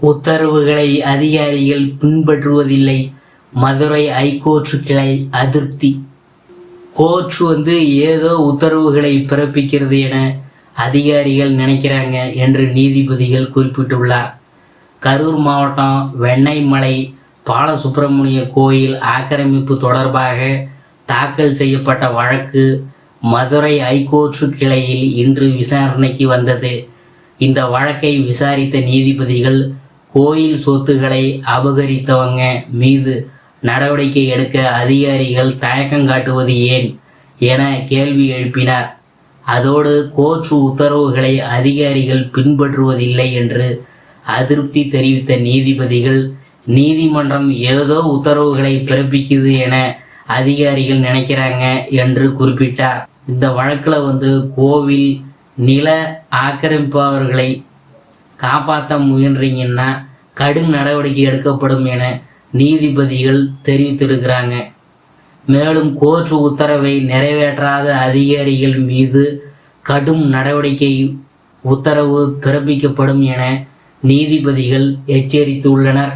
உத்தரவுகளை அதிகாரிகள் பின்பற்றுவதில்லை. மதுரை ஐகோர்ட் கிளை அதிருப்தி. கோர்ட் வந்து ஏதோ உத்தரவுகளை பிறப்பிக்கிறது என அதிகாரிகள் நினைக்கிறாங்க என்று நீதிபதிகள் குறிப்பிட்டுள்ளார். கரூர் மாவட்டம் வெண்ணெய்மலை பாலசுப்பிரமணிய கோயில் ஆக்கிரமிப்பு தொடர்பாக தாக்கல் செய்யப்பட்ட வழக்கு மதுரை ஐகோர்ட் கிளையில் இன்று விசாரணைக்கு வந்தது. இந்த வழக்கை விசாரித்த நீதிபதிகள் கோயில் சொத்துக்களை அபகரித்தவங்க மீது நடவடிக்கை எடுக்க அதிகாரிகள் தயக்கம் காட்டுவது ஏன் என கேள்வி எழுப்பினார். அதோடு கோர்ட் உத்தரவுகளை அதிகாரிகள் பின்பற்றுவதில்லை என்று அதிருப்தி தெரிவித்த நீதிபதிகள் நீதிமன்றம் ஏதோ உத்தரவுகளை பிறப்பிக்குது என அதிகாரிகள் நினைக்கிறாங்க என்று குறிப்பிட்டார். இந்த வழக்கில் வந்து கோவில் நில ஆக்கிரமிப்பவர்களை காப்பாற்ற முயன்றீங்கன்னா கடும் நடவடிக்கை எடுக்கப்படும் என நீதிபதிகள் தெரிவித்திருக்கிறாங்க. மேலும் கோர்ட் உத்தரவை நிறைவேற்றாத அதிகாரிகள் மீது கடும் நடவடிக்கை உத்தரவு பிறப்பிக்கப்படும் என நீதிபதிகள் எச்சரித்துள்ளனர்.